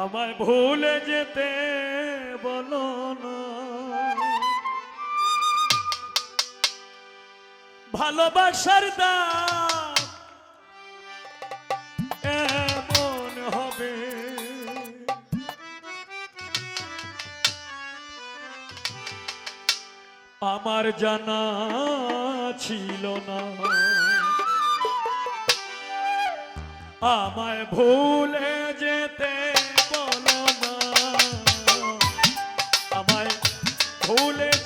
আমায় ভুলে যেতে বলো ভালোবাসার দাম এমন হবে। আমার জানা ছিল না। আমায় ভুলে যেতে ভুলে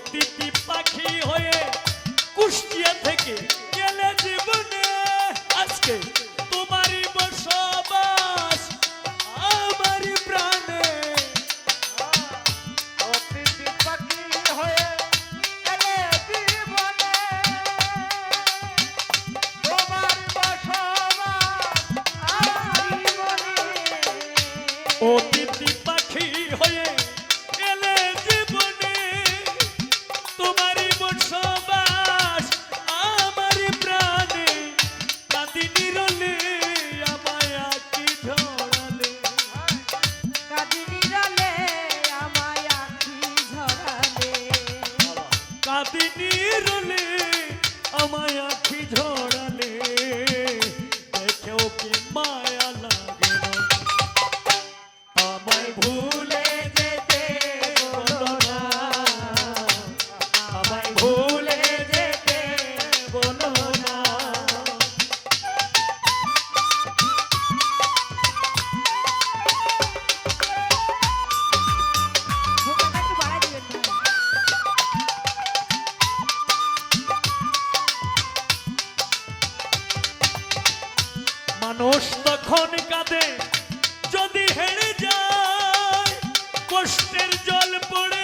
অতিথি পাখি হয়ে কুষ্টিয়া থেকে গেলে জীবনে আজকে তোমারই বসবাস আমারই প্রাণে। অতিথি পাখি হয়ে গেলে জীবনে তোমার বসবাস আমারই মনে অতিথি পাখি হয়ে মানুষ তখন কাঁদে যদি হেরে যায় কষ্টের জল পড়ে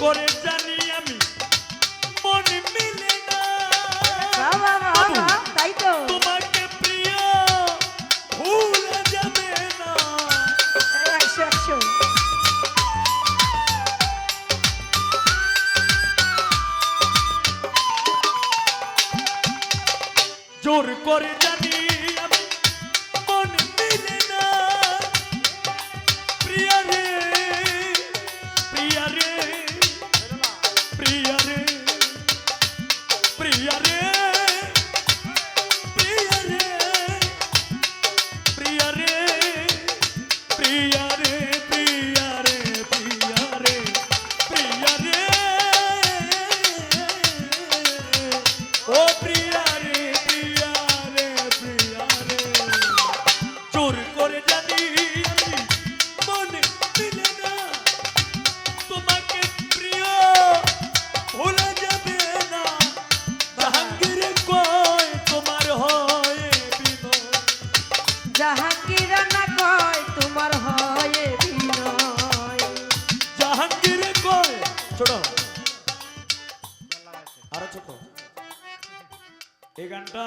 করে জানি আমি মনে মিলে না। তোমাকে প্রিয় জোর করে জানি গানটা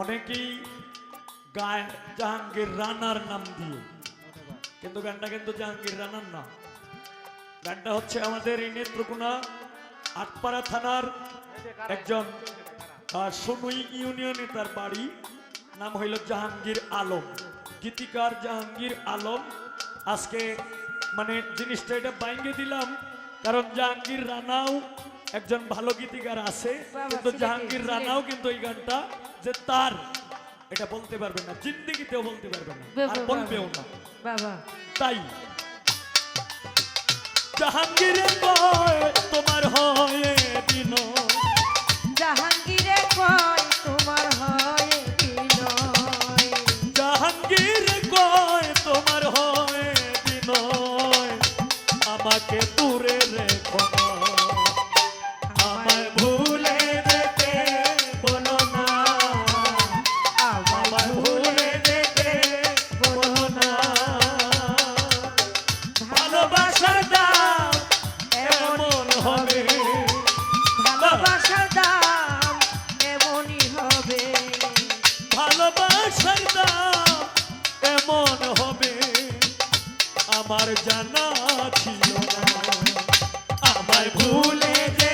অনেকেই গায় জাহাঙ্গীর রানার নাম দিয়ে। কিন্তু গানটা কিন্তু জাহাঙ্গীর রানার না। গানটা হচ্ছে আমাদের এই নেত্রকোনা আটপাড়া থানার একজন সনুই ইউনিয়নে তার বাড়ি। নাম হইল জাহাঙ্গীর আলম। গীতিকার জাহাঙ্গীর আলম। আজকে মানে জিনিসটা এটা বাইঙ্গে দিলাম, কারণ জাহাঙ্গীর রানাও একজন ভালো গীতিকার আছে কিন্তু জাহাঙ্গীর রানাও কিন্তু এই গানটা যে তার এটা বলতে পারবে না জিন্দিগিতেও বলতে পারবে না আর বলবেও না। বাবা। তাই জাহাঙ্গীর কয় তোমার হয়ে দিন জাহাঙ্গীরে কয় তোমার হয় বিনয় জাহাঙ্গীর কয় তোমার হয়ে দিন আমাকে দূরে রেখো আমার জানা ছিল আমার ভুলে যে